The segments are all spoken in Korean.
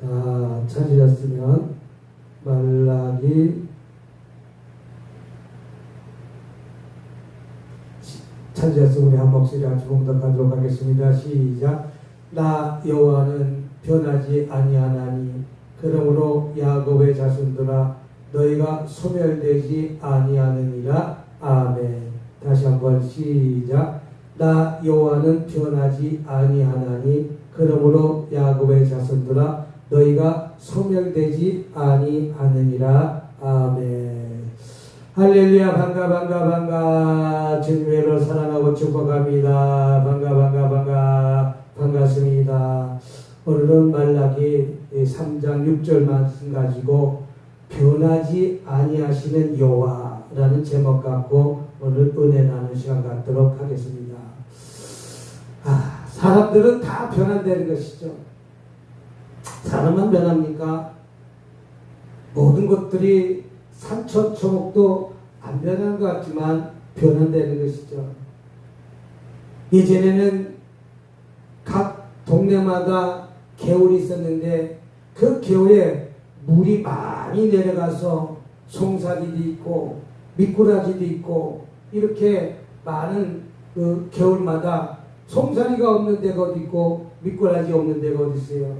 다 찾으셨으면 말라기 찾으셨으면 우리 한 목소리 같이 봉독하도록 하겠습니다. 시작. 나 여호와는 변하지 아니하나니 그러므로 야곱의 자손들아 너희가 소멸되지 아니하느니라. 아멘. 다시 한번 시작. 나 여호와는 변하지 아니하나니 그러므로 야곱의 자손들아 너희가 소멸되지 아니하느니라. 아멘. 할렐루야 반가 반가 반가 주님을 사랑하고 축복합니다. 반가 반가 반가 반갑습니다. 오늘은 말라기 3장 6절 말씀 가지고 변하지 아니하시는 여호와라는 제목 갖고 오늘 은혜 나누는 시간 갖도록 하겠습니다. 아, 사람들은 다 변한다는 것이죠. 사람만 변합니까? 모든 것들이 산천초목도 안 변한 것 같지만 변한다는 것이죠. 예전에는 각 동네마다 개울이 있었는데 그 개울에 물이 많이 내려가서 송사리도 있고 미꾸라지도 있고 이렇게 많은 그 개울마다 송사리가 없는 데가 어디 있고 미꾸라지 없는 데가 어디 있어요.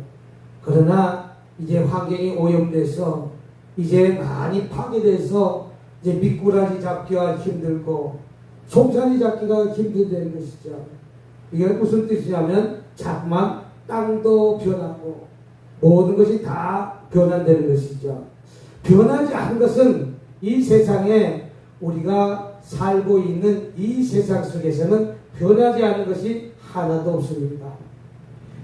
그러나 이제 환경이 오염돼서 이제 많이 파괴돼서 이제 미꾸라지 잡기가 힘들고 송사리 잡기가 힘들다는 것이죠. 이게 무슨 뜻이냐면 자꾸만 땅도 변하고 모든 것이 다 변한다는 것이죠. 변하지 않은 것은 이 세상에 우리가 살고 있는 이 세상 속에서는 변하지 않은 것이 하나도 없습니다.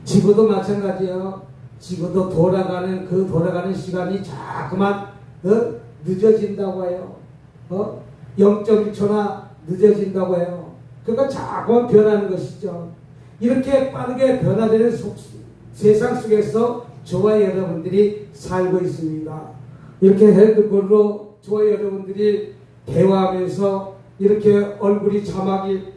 지구도 마찬가지예요. 지구도 돌아가는 그 돌아가는 시간이 자꾸만 어? 늦어진다고 해요. 어? 0.1초나 늦어진다고 해요. 그러니까 자꾸만 변하는 것이죠. 이렇게 빠르게 변화되는 속, 세상 속에서 저와 여러분들이 살고 있습니다. 이렇게 핸드폰으로 저와 여러분들이 대화하면서 이렇게 얼굴이 자막이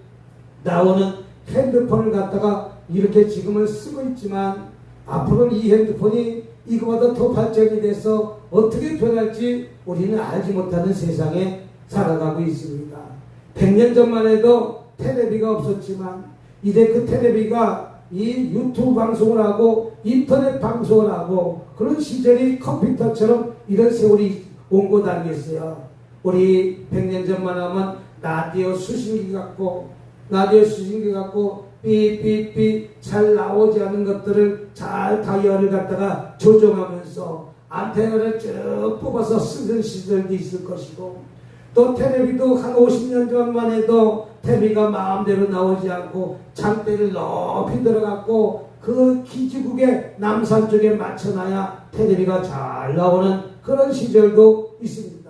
나오는 핸드폰을 갖다가 이렇게 지금은 쓰고 있지만 앞으로는 이 핸드폰이 이거보다 더 발전이 돼서 어떻게 변할지 우리는 알지 못하는 세상에 살아가고 있습니다. 100년 전만 해도 텔레비가 없었지만 이제 그 텔레비가 이 유튜브 방송을 하고 인터넷 방송을 하고 그런 시절이 컴퓨터처럼 이런 세월이 온 것 아니겠어요. 우리 100년 전만 하면 라디오 수신기 갖고 라디오 수신기 갖고 삐삐삐 잘 나오지 않은 것들을 잘 다이얼을 갖다가 조정하면서 안테나를 쭉 뽑아서 쓰는 시절도 있을 것이고 또 텔레비도 한 50년 전만 해도 텔레비가 마음대로 나오지 않고 장대를 높이 들어갔고 그 기지국의 남산 쪽에 맞춰놔야 텔레비가 잘 나오는 그런 시절도 있습니다.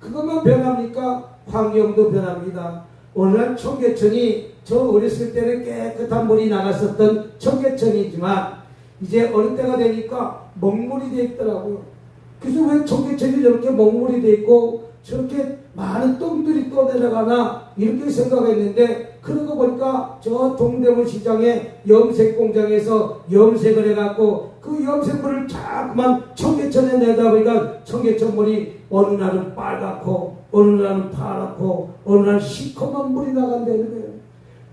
그것만 변합니까? 환경도 변합니다. 오늘날 청계천이 저 어렸을 때는 깨끗한 물이 나갔었던 청계천이지만 이제 어느 때가 되니까 먹물이 돼 있더라고요. 그래서 왜 청계천이 저렇게 먹물이 돼 있고 저렇게 많은 똥들이 떠내려가나 이렇게 생각했는데 거 보니까 저 동대문 시장에 염색 공장에서 염색을 해갖고 그 염색물을 자꾸만 청계천에 내다 보니까 청계천 물이 어느 날은 빨갛고 어느 날은 파랗고 어느 날 시커먼 물이 나간다는 거예요.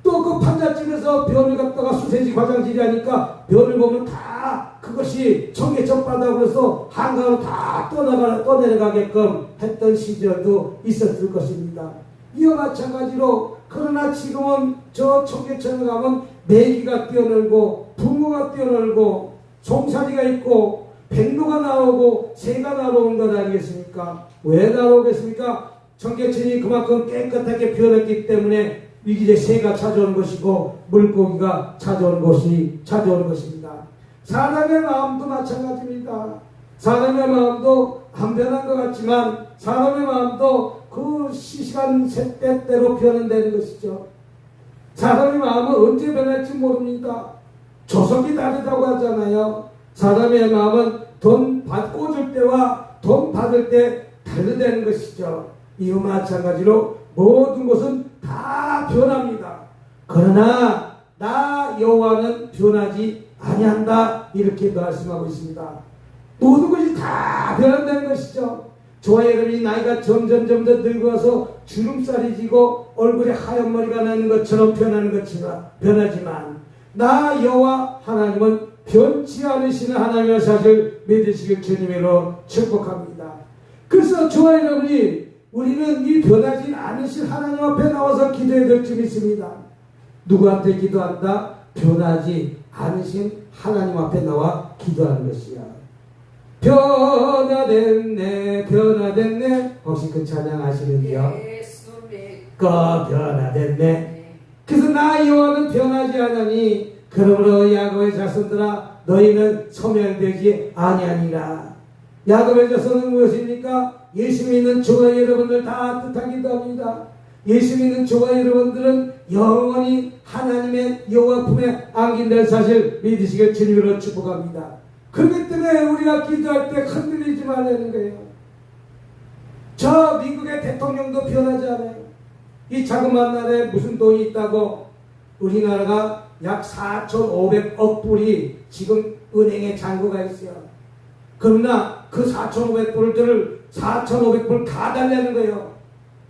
또 그 판잣집에서 변을 갖다가 수세지 화장실이 하니까 변을 보면 다 그것이 청계천 바닥으로 서 한강으로 다 떠나가, 떠내려가게끔 했던 시절도 있었을 것입니다. 이와 마찬가지로 그러나 지금은 저 청계천에 가면 메기가 뛰어놀고 붕어가 뛰어놀고 송사리가 있고 백로가 나오고 새가 나오는 것 아니겠습니까? 왜 나오겠습니까? 청계천이 그만큼 깨끗하게 변했기 때문에 이제 새가 찾아오는 것이고 물고기가 찾아오는 것이 찾아오는 것입니다. 사람의 마음도 마찬가지입니다. 사람의 마음도 안 변한 것 같지만 사람의 마음도 그 시간 때때로 변한다는 것이죠. 사람의 마음은 언제 변할지 모릅니다. 조석이 다르다고 하잖아요. 사람의 마음은 돈 받고 줄 때와 돈 받을 때 다르다는 것이죠. 이와 마찬가지로 모든 것은 다 변합니다. 그러나 나 여호와는 변하지 아니한다 이렇게 말씀하고 있습니다. 모든 것이 다 변한다는 것이죠. 저와 여러분이 나이가 점점 점점 늙어서 주름살이 지고 얼굴에 하얀 머리가 나는 것처럼 변하는 것처럼 변하지만 나 여호와 하나님은 변치 않으시는 하나님의 사실 믿으시길 주님으로 축복합니다. 그래서 저와 여러분이 우리는 이 변하지 않으신 하나님 앞에 나와서 기도해야 될 줄 믿습니다. 누구한테 기도한다? 변하지 않으신 하나님 앞에 나와 기도하는 것이야. 변화됐네, 변화됐네. 혹시 그 찬양 아시는지요? 예수 믿고 그 변화됐네. 네. 그래서 나 여호와는 변하지 않으니 그러므로 야곱의 자손들아 너희는 소멸되지 아니하니라. 야곱의 자손은 무엇입니까? 예수 믿는 저와 여러분들 다 뜻하기도 합니다. 예수 믿는 저와 여러분들은 영원히 하나님의 여호와 품에 안긴다는 사실 믿으시길 주님으로 축복합니다. 그렇기 때문에 우리가 기도할 때 흔들리지 말라는 거예요. 저 미국의 대통령도 변하지 않아요. 이 자그마한 나라에 무슨 돈이 있다고 우리나라가 약 4,500억 불이 지금 은행에 잔고가 있어요. 그러나 그 4,500불들을 4,500불 다 달라는 거예요.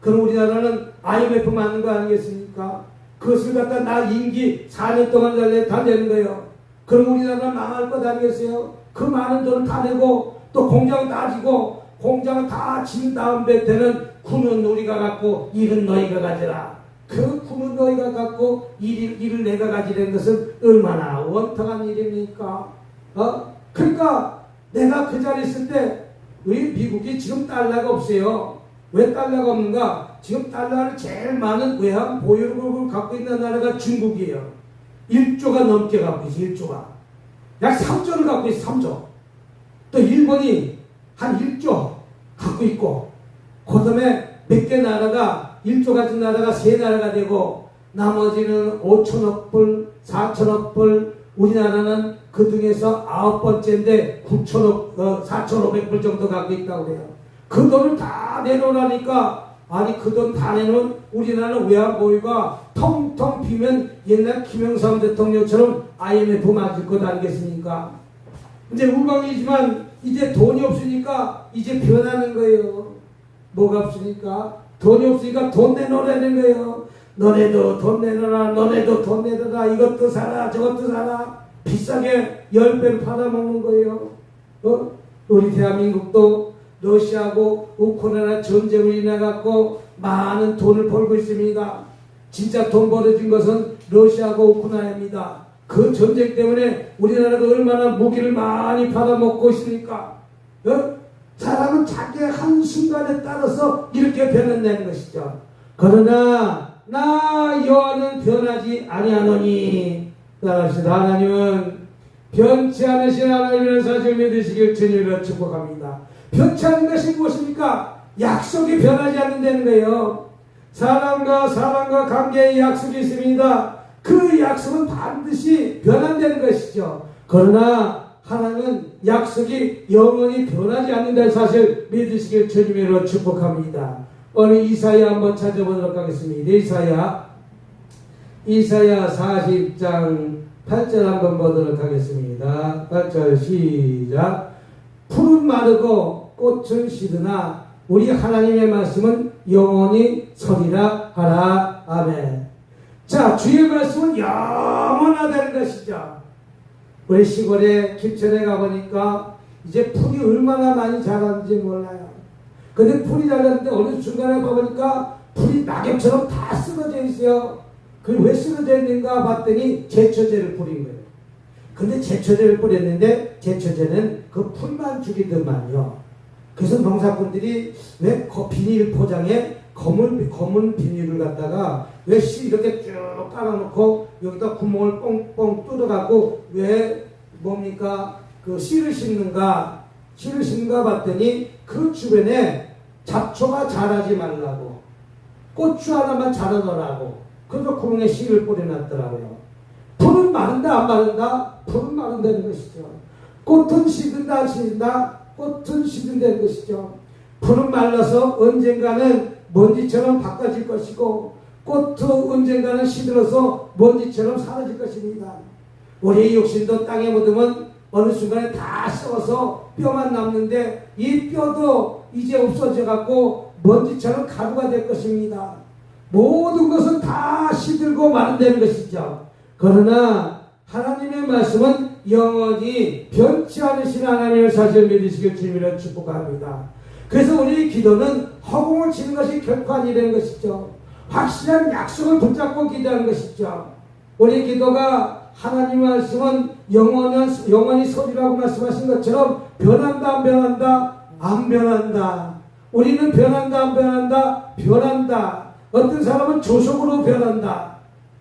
그럼 우리나라는 IMF 맞는 거 아니겠습니까? 그것을 갖다 나 임기 4년 동안 달래, 달래는 거예요. 그럼 우리나라 망할 것 아니겠어요? 그 많은 돈을 다 내고 또 공장 따지고 공장을 다진 다음에 되는 구는 우리가 갖고 일은 너희가 가져라. 그 구는 너희가 갖고 일, 일을 내가 가지라는 것은 얼마나 원통한 일입니까? 어? 그러니까 내가 그 자리에 있을 때 우리 미국이 지금 달러가 없어요. 왜 달러가 없는가? 지금 달러를 제일 많은 외환 보유국을 갖고 있는 나라가 중국이에요. 1조가 넘게 갖고 있어, 1조가. 약 3조를 갖고 있어, 3조. 또 일본이 한 1조 갖고 있고, 그 다음에 몇 개 나라가, 1조 가진 나라가 세 나라가 되고, 나머지는 5천억 불, 4천억 불, 우리나라는 그 중에서 아홉 번째인데 9천억, 어, 4,500불 정도 갖고 있다고 그래요. 그 돈을 다 내놓으라니까, 아니 그 돈 다 내놓은 우리나라는 외환 보유가 텅텅 비면 옛날 김영삼 대통령처럼 IMF 맞을 것 아니겠습니까? 이제 우방이지만 이제 돈이 없으니까 이제 변하는 거예요. 뭐가 없으니까? 돈이 없으니까 돈 내놓으라는 거예요. 너네도 돈 내놔라, 너네도 돈 내놔라, 이것도 사라, 저것도 사라. 비싸게 열 배를 팔아먹는 거예요. 어? 우리 대한민국도 러시아하고 우크라이나 전쟁을 인해 갖고 많은 돈을 벌고 있습니다. 진짜 돈 벌어진 것은 러시아하고 우크라이나입니다. 그 전쟁 때문에 우리나라가 얼마나 무기를 많이 받아먹고 있습니까? 어? 사람은 자기의 한순간에 따라서 이렇게 변한다는 것이죠. 그러나 나 여호와는 변하지 아니하노니 따라합시다. 하나님은 변치 않으신 하나님의 사실 믿으시길 주님으로 축복합니다. 변치 않는 것이 무엇입니까? 약속이 변하지 않는다는 거예요. 사람과 사람과 관계의 약속이 있습니다. 그 약속은 반드시 변한다는 것이죠. 그러나 하나님은 약속이 영원히 변하지 않는다는 사실 믿으시길 주님으로 축복합니다. 오늘 이사야 한번 찾아보도록 하겠습니다. 이사야 이사야 40장 8절 한번 보도록 하겠습니다. 8절 시작. 푸른 마르고 꽃은 시드나 우리 하나님의 말씀은 영원히 서리라 하라. 아멘. 자 주의 말씀은 영원하다는 것이죠. 우리 시골에 김천에 가보니까 이제 풀이 얼마나 많이 자랐는지 몰라요. 근데 풀이 자랐는데 어느 순간에 가보니까 풀이 낙엽처럼 다 쓰러져 있어요 그왜 쓰러져 있는가 봤더니 제초제를 뿌린 거예요. 근데 제초제를 뿌렸는데 제초제는 그 풀만 죽이더만요. 그래서 농사꾼들이 왜 거- 비닐 포장에 검은 검은 비닐을 갖다가 왜 씨 이렇게 쭉 깔아놓고 여기다 구멍을 뻥뻥 뚫어갖고 왜 뭡니까? 그 씨를 심는가? 씨를 심는가 봤더니 그 주변에 잡초가 자라지 말라고 고추 하나만 자라더라고 그래서 구멍에 씨를 뿌려놨더라고요. 풀은 마른다 안 마른다? 풀은 마른다는 것이죠. 꽃은 시든다 안 시든다? 꽃은 시든다는 것이죠. 풀은 말라서 언젠가는 먼지처럼 바꿔질 것이고 꽃은 언젠가는 시들어서 먼지처럼 사라질 것입니다. 우리의 욕심도 땅에 묻으면 어느 순간에 다 썩어서 뼈만 남는데 이 뼈도 이제 없어져 갖고 먼지처럼 가루가 될 것입니다. 모든 것은 다 시들고 마른다는 것이죠. 그러나 하나님의 말씀은 영원히 변치 않으신 하나님의 사실 믿으시길 주님으로 축복합니다. 그래서 우리 기도는 허공을 치는 것이 결코 아니라는 것이죠. 확실한 약속을 붙잡고 기도하는 것이죠. 우리 기도가 하나님 말씀은 영원한, 영원히 소리라고 말씀하신 것처럼 변한다, 안 변한다, 안 변한다. 우리는 변한다, 안 변한다, 변한다. 어떤 사람은 조속으로 변한다.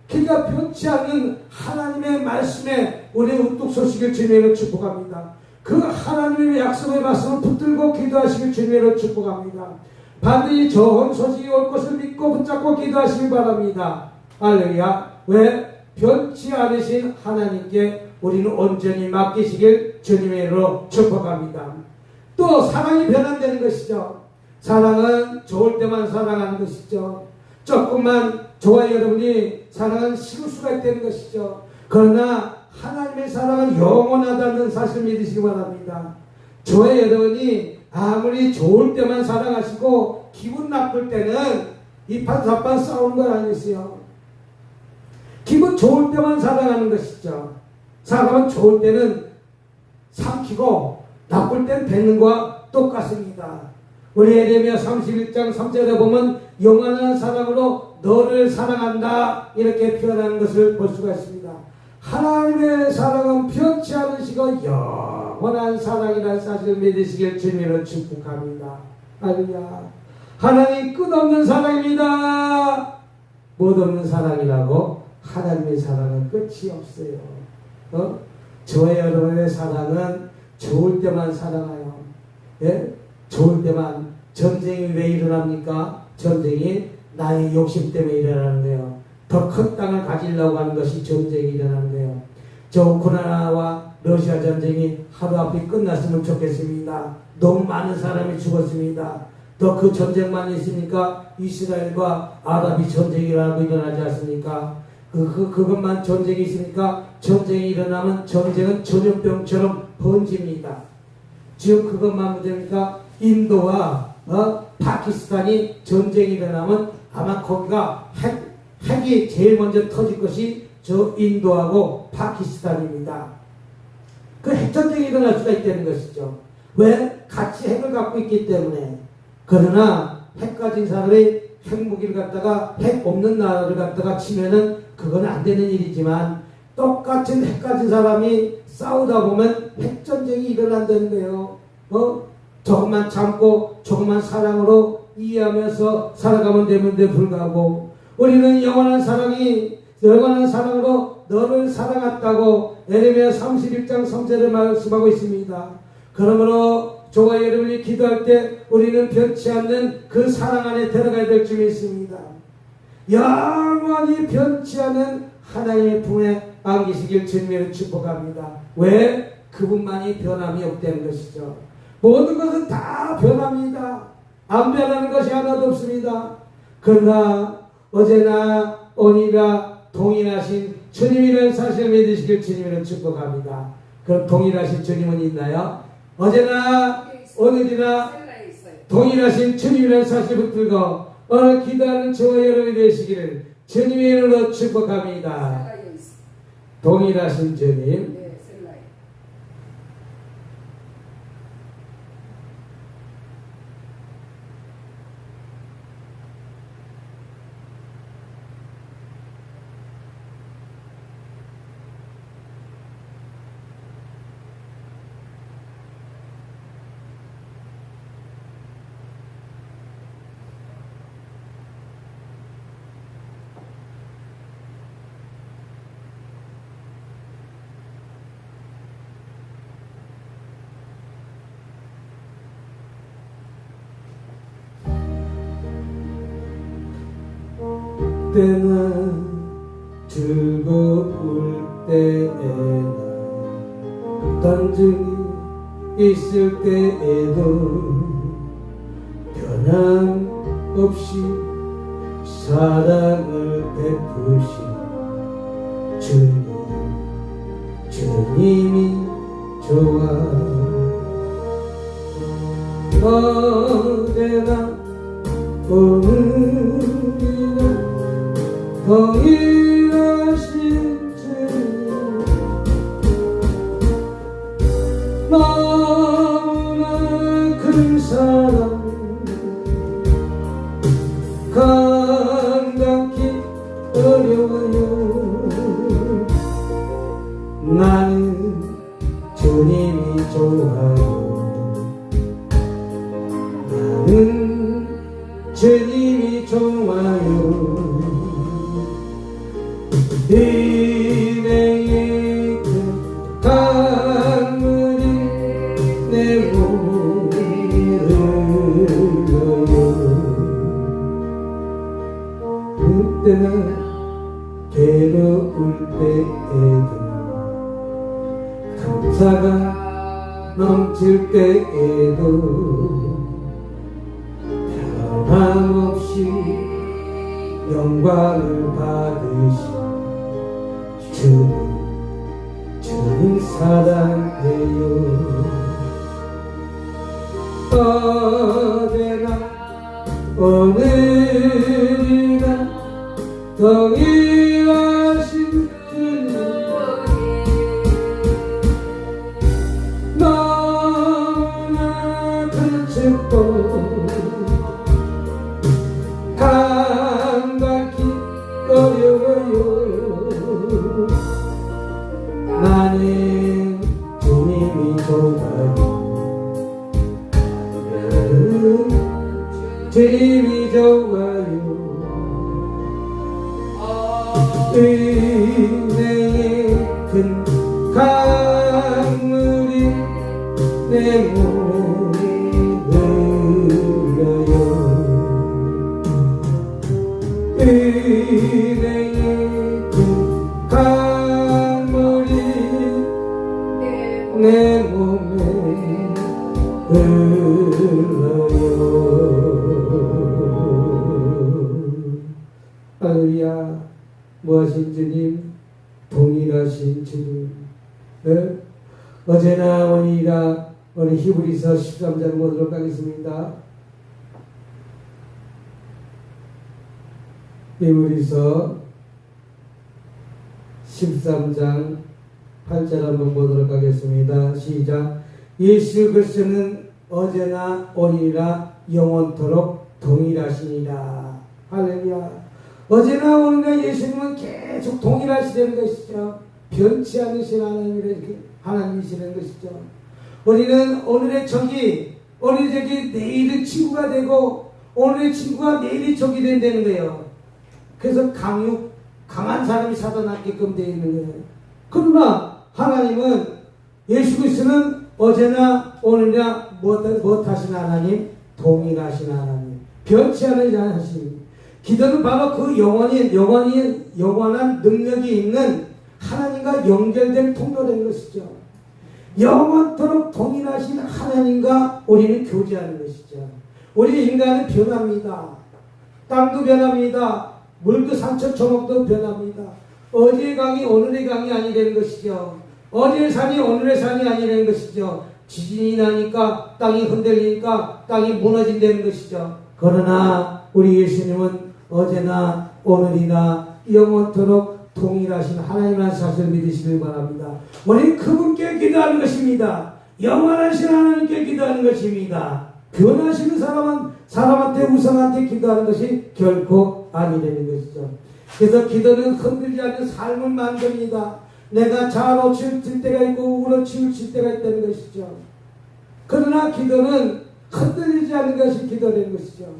그러니까 변치 않는 하나님의 말씀에 우리 우뚝 서시길 주님으로 축복합니다. 그 하나님의 약속의 말씀을 붙들고 기도하시길 주님으로 축복합니다. 반드시 좋은 소식이 올 것을 믿고 붙잡고 기도하시길 바랍니다. 할렐루야. 왜? 변치 않으신 하나님께 우리는 온전히 맡기시길 주님으로 축복합니다. 또 사랑이 변한다는 것이죠. 사랑은 좋을 때만 사랑하는 것이죠. 조금만 좋아요 여러분이 사랑은 식을 수가 있다는 것이죠. 그러나 하나님의 사랑은 영원하다는 사실 믿으시기 바랍니다. 저의 여러분이 아무리 좋을 때만 사랑하시고 기분 나쁠 때는 이판사판 싸우는 건 아니었어요. 기분 좋을 때만 사랑하는 것이죠. 사람은 좋을 때는 삼키고 나쁠 땐 뱉는 것과 똑같습니다. 우리 에레미야 31장 3절에 보면 영원한 사랑으로 너를 사랑한다 이렇게 표현하는 것을 볼 수가 있습니다. 하나님의 사랑은 변치 않으시고 영원한 사랑이라는 사실을 믿으시길 주님으로 축복합니다. 할렐루야. 하나님 끝없는 사랑입니다. 못 없는 사랑이라고 하나님의 사랑은 끝이 없어요. 어? 저의 여러분의 사랑은 좋을 때만 사랑해요. 예? 좋을 때만 전쟁이 왜 일어납니까? 전쟁이 나의 욕심 때문에 일어나는 거예요. 더 큰 땅을 가지려고 하는 것이 전쟁이 일어나는 거예요. 저 우크라이나와 러시아 전쟁이 하루 앞에 끝났으면 좋겠습니다. 너무 많은 사람이 죽었습니다. 또 그 전쟁만 있으니까 이스라엘과 아랍이 전쟁이라고 일어나지 않습니까? 그, 그, 그것만 전쟁이 있으니까 전쟁이 일어나면 전쟁은 전염병처럼 번집니다. 지금 그것만 문제니까 인도와 어, 파키스탄이 전쟁이 일어나면 아마 거기가 핵, 핵이 제일 먼저 터질 것이 저 인도하고 파키스탄입니다. 그 핵전쟁이 일어날 수가 있다는 것이죠. 왜? 같이 핵을 갖고 있기 때문에. 그러나 핵 가진 사람이 핵무기를 갖다가 핵 없는 나라를 갖다가 치면은 그건 안 되는 일이지만 똑같은 핵 가진 사람이 싸우다 보면 핵전쟁이 일어난다는 거예요. 어? 조금만 참고 조금만 사랑으로 이해하면서 살아가면 되는데 불구하고 우리는 영원한 사랑이 영원한 사랑으로 너를 사랑했다고 에레미야 31장 3절에 말씀하고 있습니다. 그러므로 저와 여러분이 기도할 때 우리는 변치 않는 그 사랑 안에 들어가야 될줄 믿습니다. 영원히 변치 않은 하나님의 품에 안기시길 주님으로 축복합니다. 왜? 그분만이 변함이 없다는 것이죠. 모든 것은 다 변합니다. 안 변하는 것이 하나도 없습니다. 그러나 어제나 오니라 동일하신 주님이라는 사실을 믿으시길 주님으로 축복합니다. 그럼 동일하신 주님은 있나요? 어제나 오늘이나 동일하신 주님이라는 사실을 붙들고 오늘 기도하는 저와 여러분이 되시기를 주님의 이름으로 축복합니다. 동일하신 주님 때는 즐거울 때에는 단증이 있을 때에도 변함없이 사랑을 베푸신 주님 주님이 좋아 어제나 오늘이나 동일 그때는 괴로울 때에도 감사가 넘칠 때에도 변함없이 영광을 받으시 주님 주님 사랑해요. 어제나 오늘이 나동 주님 네? 어제나 오니라 오늘 히브리서 13장 보도록 하겠습니다 히브리서 13장 8절 한번 보도록 하겠습니다. 시작. 예수 그리스도는 어제나 오늘이나 영원토록 동일하시니라. 할렐루야. 어제나 오늘이나 예수님은 계속 동일하시다는 것이죠. 변치 않으신 하나님이라 하나님이시는 것이죠. 우리는 오늘의 적이 오늘의 적이 내일의 친구가 되고 오늘의 친구가 내일의 적이 된다는 거예요. 그래서 강육 강한 사람이 살아남게끔 되어 있는 거예요. 그러나 하나님은 예수 그리스도는 어제나 오늘이나 못하신 하나님, 동일하신 하나님, 변치 않은 하나님. 기도는 바로 그 영원히 영원히 영원한 능력이 있는 하나님과 연결된 통로된 것이죠. 영원토록 동일하신 하나님과 우리는 교제하는 것이죠. 우리 인간은 변합니다. 땅도 변합니다. 물도 산천 초목도 변합니다. 어제의 강이 오늘의 강이 아니라는 것이죠. 어제의 산이 오늘의 산이 아니라는 것이죠. 지진이 나니까 땅이 흔들리니까 땅이 무너진다는 것이죠. 그러나 우리 예수님은 어제나 오늘이나 영원토록 동일하신 하나님의 사실을 믿으시길 바랍니다. 우리는 그분께 기도하는 것입니다. 영원하신 하나님께 기도하는 것입니다. 변하시는 사람은 사람한테 우상한테 기도하는 것이 결코 아니라는 것이죠. 그래서 기도는 흔들지 않는 삶을 만듭니다. 내가 좌로 치울 때가 있고 우로 치울 때가 있다는 것이죠. 그러나 기도는 흔들리지 않는 것이 기도된 것이죠.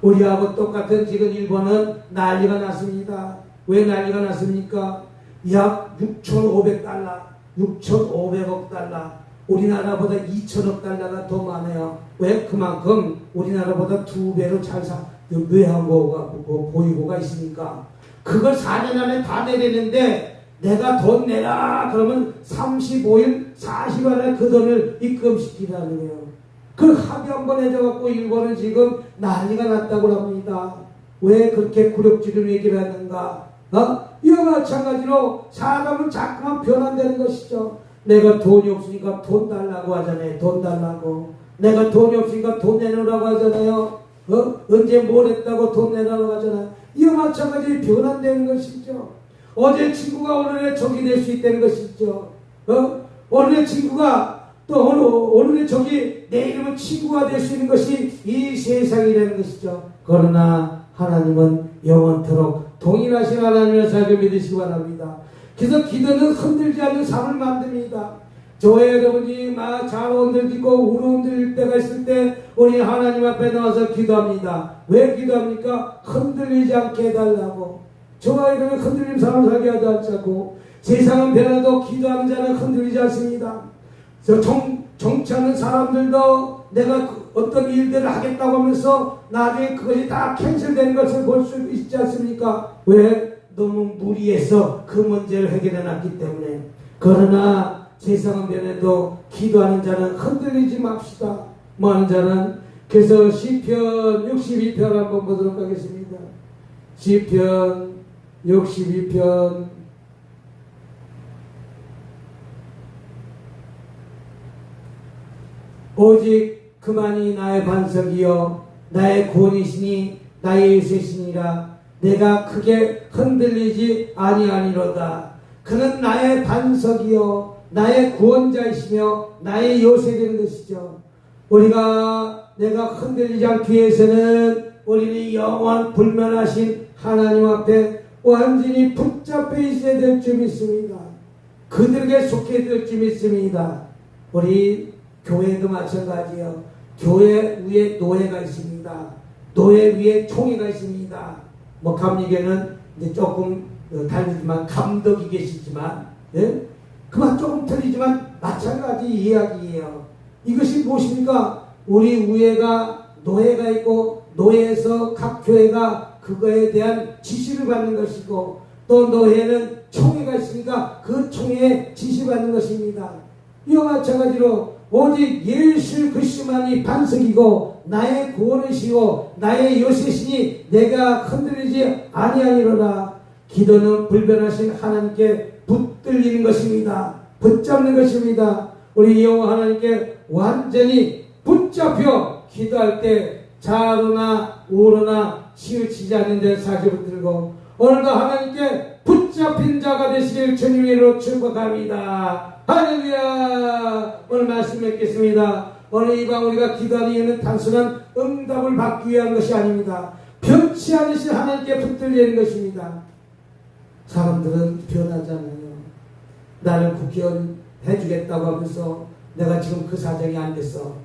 우리하고 똑같은 지금 일본은 난리가 났습니다. 왜 난리가 났습니까? 약 6,500달러, 6,500억 달러, 우리나라보다 2천억 달러가 더 많아요. 왜? 그만큼 우리나라보다 두 배로 잘 사, 외환고가 보이고가 있으니까. 그걸 4년 안에 다 내리는데 내가 돈 내라 그러면 35일, 40일 안에 그 돈을 입금시키라는 거예요. 그 합의 한 번 해줘갖고 일본은 지금 난리가 났다고 합니다. 왜 그렇게 굴욕지를 얘기를 하는가? 어? 이와 마찬가지로 사람은 자꾸만 변한다는 것이죠. 내가 돈이 없으니까 돈 달라고 하잖아요. 돈 달라고. 내가 돈이 없으니까 돈 내놓으라고 하잖아요. 어? 언제 뭘 했다고 돈 내라고 하잖아요. 이와 마찬가지 변한다는 것이죠. 어제 친구가 오늘의 적이 될 수 있다는 것이죠. 어? 오늘의 친구가 또 오늘, 오늘의 적이 내일은 친구가 될 수 있는 것이 이 세상이라는 것이죠. 그러나 하나님은 영원토록 동일하신 하나님의 사를 믿으시기 바랍니다. 그래서 기도는 흔들지 않는 삶을 만듭니다. 저의 여러분이 막 잘 흔들리고 우르 흔들릴 때가 있을 때 우리 하나님 앞에 나와서 기도합니다. 왜 기도합니까? 흔들리지 않게 해달라고. 저와 여러분이 흔들림 삶을 살게 하지 않자고 세상은 변해도 기도하는 자는 흔들리지 않습니다. 저 정, 정치하는 사람들도 내가 그 어떤 일들을 하겠다고 하면서 나중에 그것이 다 캔슬되는 것을 볼 수 있지 않습니까? 왜? 너무 무리해서 그 문제를 해결해 놨기 때문에. 그러나 세상은 변해도 기도하는 자는 흔들리지 맙시다. 뭐 하는 자는 그래서 시편 62편 한번 보도록 하겠습니다. 시편 62편 오직 그만이 나의 반석이요 나의 구원이시니 나의 유세시니라. 내가 크게 흔들리지 아니하니로다. 그는 나의 반석이요 나의 구원자이시며 나의 요새 되는 것이죠. 우리가 내가 흔들리지 않기 위해서는 우리는 영원 불면하신 하나님 앞에 완전히 붙잡혀 있어야 될 줄 믿습니다. 그들에게 속해 될줄 믿습니다. 우리 교회도 마찬가지요. 교회 위에 노예가 있습니다. 노예 위에 총회가 있습니다. 뭐 감리교는 이제 조금 어, 다르지만 감독이 계시지만 예? 그만 조금 틀리지만 마찬가지 이야기예요. 이것이 무엇입니까? 우리 위에가 노예가 있고 노예에서 각 교회가 그거에 대한 지시를 받는 것이고 또 노예는 총회가 있으니까 그 총회에 지시받는 것입니다. 이와 마찬가지로 오직 예수 그리스도만이 반석이고 나의 구원이시고 나의 요새시니 내가 흔들리지 아니하니로라. 기도는 불변하신 하나님께 붙들리는 것입니다. 붙잡는 것입니다. 우리 여호와 하나님께 완전히 붙잡혀 기도할 때 좌로나 우로나 치우치지 않는 데 사지 붙들고 오늘도 하나님께 붙잡힌 자가 되시길 주님으로 축복합니다. 할렐루야! 오늘 말씀 맺겠습니다. 오늘 이방 우리가 기도하는 단순한 응답을 받기 위한 것이 아닙니다. 변치 않으신 하나님께 붙들리는 것입니다. 사람들은 변하잖아요. 나를 국회의원 해주겠다고 하면서 내가 지금 그 사정이 안 됐어.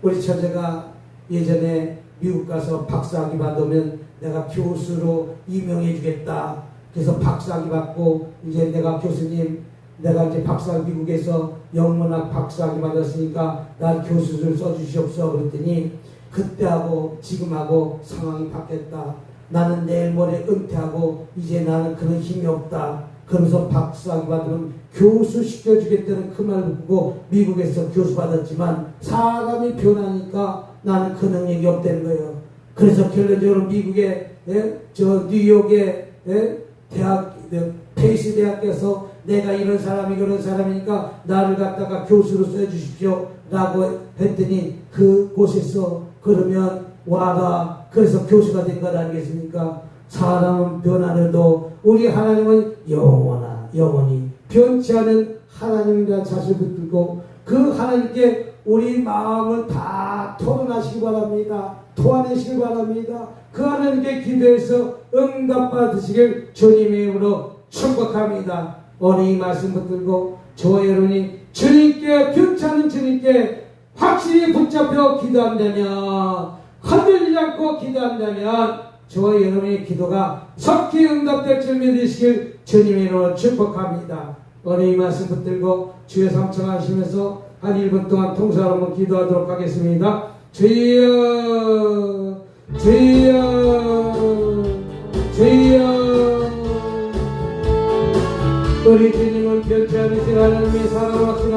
우리 처제가 예전에 미국 가서 박사학위 받으면 내가 교수로 임명해 주겠다. 그래서 박사학위 받고 이제 내가 교수님 내가 이제 박사 미국에서 영문학 박사학위 받았으니까 날 교수를 써주시옵소 그랬더니 그때하고 지금하고 상황이 바뀌었다. 나는 내일 모레 은퇴하고 이제 나는 그런 힘이 없다. 그러면서 박사학위 받으면 교수 시켜주겠다는 그 말을 듣고 미국에서 교수 받았지만 사람이 변하니까 나는 그 능력이 없다는 거예요. 그래서 결론적으로 미국의 예? 저 뉴욕의 예? 대학 네, 페이스 대학에서 내가 이런 사람이 그런 사람이니까 나를 갖다가 교수로 써주십시오 라고 했더니 그곳에서 그러면 와가 그래서 교수가 된 것 아니겠습니까? 사람은 변하려도 우리 하나님은 영원하 영원히 변치 않은 하나님이라 자신을 붙들고 그 하나님께 우리 마음을 다 토론하시기 바랍니다. 토해내시기 바랍니다. 그 하나님께 기도해서 응답받으시길 주님의 이름으로 축복합니다. 오늘 이 말씀 붙들고 저와 여러분이 주님께 변찮은 주님께 확실히 붙잡혀 기도한다면 흔들리지 않고 기도한다면 저와 여러분의 기도가 속히 응답될 줄 믿으시길 주님의 이름으로 축복합니다. 오늘 이 말씀 붙들고 주의 삼청하시면서 한 1분 동안 통사로 한번 기도하도록 하겠습니다. 주여 주여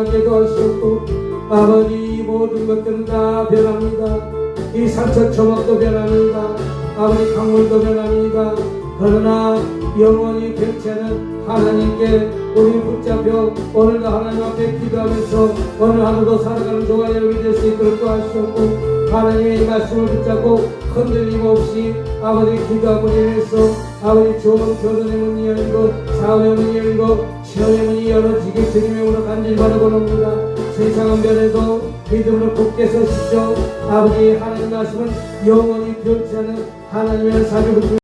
사랑 확신하게 도 하시고 아버지 이 모든 것들은 다 변합니다. 이 산천 초목도 변합니다. 아버지 강물도 변합니다. 그러나 영원히 않은 하나님께 우리 붙잡혀 오늘도 하나님 앞에 기도하면서 오늘 하루도 살아가는 조가 여러분이 될수 있도록 도와주셨고 하나님의 말씀을 붙잡고 흔들림 없이 아버지 기도하고 인해서 아버지 좋은 결혼의 문이 열리고 사업의 문이 열리고 취업의 문이 열어지게 주님의 으로 간절히 바라보옵니다 세상은 변해도 믿음으로 굳게 서시죠. 아버지 하나님 말씀은 영원히 변치 않은 하나님의 사주를